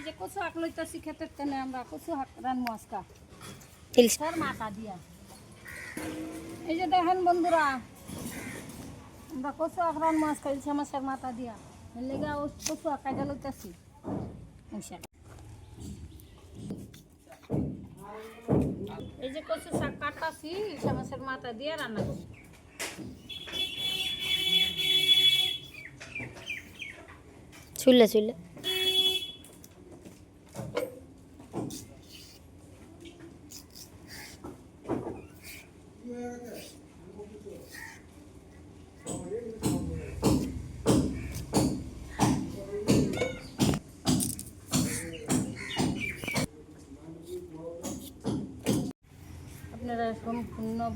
এই যে কচু আঁক লইতেছি ক্ষেতের তেনে আমরা কচু হাঁক রানবো আজকা। ইলিশ তার মাথা দিয়া। এই যে দেখেন বন্ধুরা আমরা কচু আঁক রানবো আজকা ইলশা মাছের মাথা দিয়া। এর লেগে ও কচু আঁক কাজা লইতেছি। এই যে কচু শাক কাটাছি ইলশা মাছের মাথা দিয়ে রান্না করব ছুললে ছুললে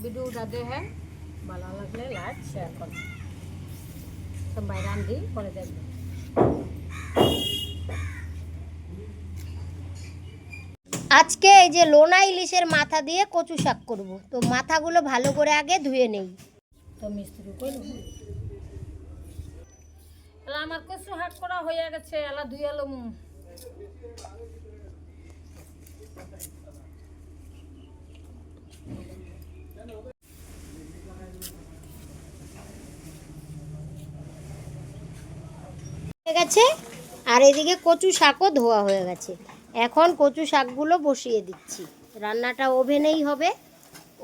ভিডিওটা দেখেন ভালো লাগলে লাইক শেয়ার করুন সবাই রান্ধি করে দেখবেন আজকে এই যে লোনা ইলিশের মাথা দিয়ে কচু শাক করব। তো মাথাগুলো ভালো করে আগে ধুয়ে নেই। তো মিস্ত্রি কইল এলা আমার কচু শাক করা হয়ে গেছে এলা ধুই এলো গেছে, আর এদিকে কচু শাকও ধোয়া হয়ে গেছে। এখন কচু শাকগুলো বসিয়ে দিচ্ছি। রান্নাটা ওভেনেই হবে।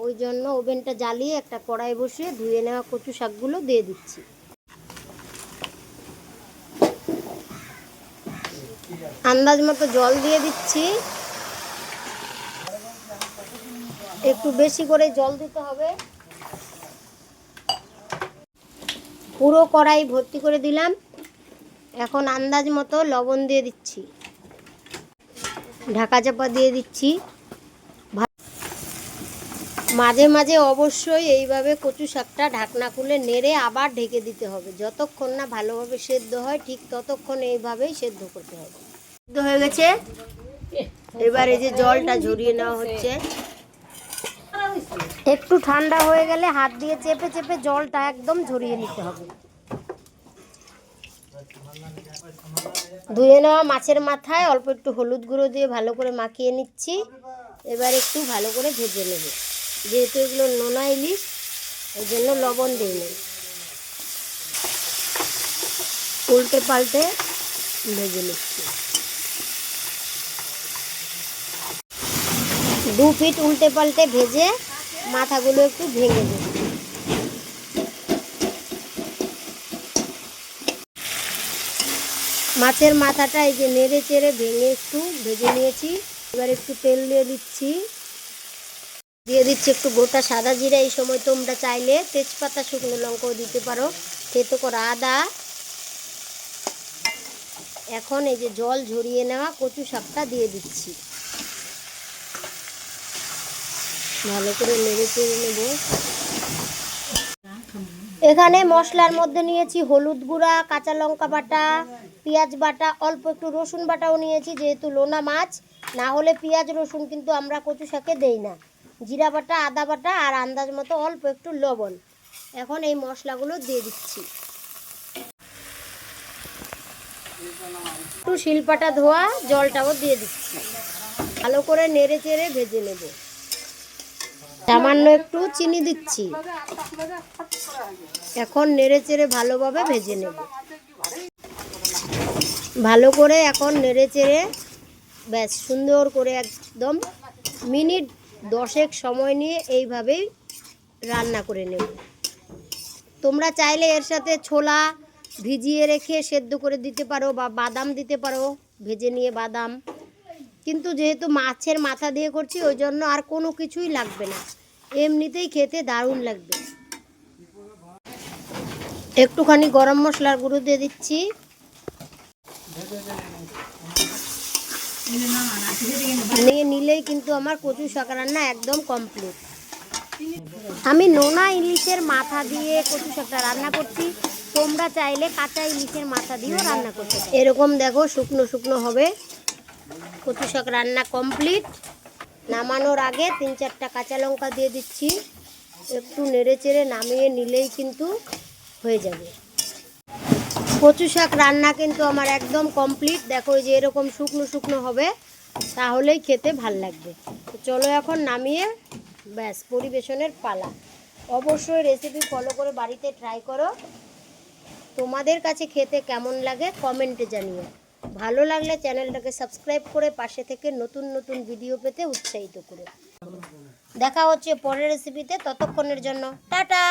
ওই জন্য ওভেনটা জ্বালিয়ে একটা কড়াই বসিয়ে ধুয়ে নেওয়া কচু শাকগুলো দিয়ে দিচ্ছি। আন্দাজ মতো জল দিয়ে দিচ্ছি। একটু বেশি করে জল দিতে হবে। পুরো কড়াই ভর্তি করে দিলাম। এখন আন্দাজ মতো লবণ দিয়ে দিচ্ছি। ঢাকা চাপা দিয়ে দিচ্ছি। মাঝে মাঝে অবশ্যই এইভাবে কচু শাকটা ঢাকনা খুলে নেড়ে আবার ঢেকে দিতে হবে। যতক্ষণ না ভালোভাবে সেদ্ধ হয়, ঠিক ততক্ষণ এইভাবেই সেদ্ধ করতে হবে। সেদ্ধ হয়ে গেছে। এবার এই যে জলটা ঝরিয়ে নেওয়া হচ্ছে। একটু ঠান্ডা হয়ে গেলে হাত দিয়ে চেপে চেপে জলটা একদম ঝরিয়ে নিতে হবে। ধুয়ে নেওয়া মাছের মাথায় অল্প একটু হলুদ গুঁড়ো দিয়ে ভালো করে মাখিয়ে নিচ্ছি। এবার একটু ভালো করে ভেজে নেব। যেহেতু এগুলো নোনা ইলিশ, ওই জন্য লবণ দিই নেই উল্টে পাল্টে ভেজে নিচ্ছি। দু ফিট উল্টে পাল্টে ভেজে মাথাগুলো একটু ভেঙে দেব মাছের মাথাটা এই যে নেড়ে চেড়ে ভেঙে একটু ভেজে নিয়েছি। এবার একটু তেল দিয়ে দিচ্ছি। দিয়ে দিচ্ছি একটু গোটা সাদা জিরা। এই সময় তোমরা চাইলে তেজপাতা, শুকনো লঙ্কাও দিতে পারো। থেতো করা আদা। এখন এই যে জল ঝরিয়ে নেওয়া কচু শাকটা দিয়ে দিচ্ছি। ভালো করে নেড়ে চেড়ে নেব। এখানে মশলার মধ্যে নিয়েছি হলুদ গুঁড়া, কাঁচা লঙ্কা বাটা, পেঁয়াজ বাটা, অল্প একটু রসুন বাটাও নিয়েছি যেহেতু লোনা মাছ, না হলে পেঁয়াজ, রসুন কিন্তু আমরা কচু শাকে দেই না। জিরা বাটা, আদা বাটা আর আন্দাজ মতো অল্প একটু লবণ। এখন এই মশলাগুলো দিয়ে দিচ্ছি। একটু শিলপাটা ধোয়া, জলটাও দিয়ে দিচ্ছি। ভালো করে নেড়ে চেড়ে ভেজে নেব। সামান্য একটু চিনি দিচ্ছি। এখন নেড়ে চেড়ে ভালোভাবে ভেজে নেব। ভালো করে এখন নেড়ে চেড়ে ব্যাস, সুন্দর করে একদম মিনিট দশেক সময় নিয়ে এইভাবেই রান্না করে নেব। তোমরা চাইলে এর সাথে ছোলা ভিজিয়ে রেখে সেদ্ধ করে দিতে পারো বা বাদাম দিতে পারো, ভেজে নিয়ে বাদাম। কিন্তু যেহেতু মাছের মাথা দিয়ে করছি, ওই জন্য আর কোনো কিছুই লাগবে না। এমনিতেই খেতে দারুণ লাগবে। একটুখানি গরম মশলার গুঁড়ো দিয়ে দিচ্ছি। নিয়ে নিলেই কিন্তু আমার কচু শাক রান্না একদম কমপ্লিট আমি নোনা ইলিশের মাথা দিয়ে কচু শাকটা রান্না করছি। তোমরা চাইলে কাঁচা ইলিশের মাথা দিয়েও রান্না করতে এরকম দেখো শুকনো শুকনো হবে। কচু শাক রান্না কমপ্লিট নামানোর আগে তিন চারটা কাঁচা লঙ্কা দিয়ে দিচ্ছি। একটু নেড়ে চেড়ে নামিয়ে নিলেই কিন্তু হয়ে যাবে। কচু শাক রান্না কিন্তু আমার একদম কমপ্লিট দেখো যে এরকম শুকনো শুকনো হবে, তাহলেই খেতে ভালো লাগবে। চলো এখন নামিয়ে ব্যাস পরিবেশনের পালা। অবশ্যই রেসিপি ফলো করে বাড়িতে ট্রাই করো। তোমাদের কাছে খেতে কেমন লাগে কমেন্টে জানিও। ভালো লাগলে চ্যানেলটাকে সাবস্ক্রাইব করে পাশে থেকে নতুন নতুন ভিডিও পেতে উৎসাহিত করে। দেখা হচ্ছে পরের রেসিপিতে ততক্ষণের জন্য, টাটা!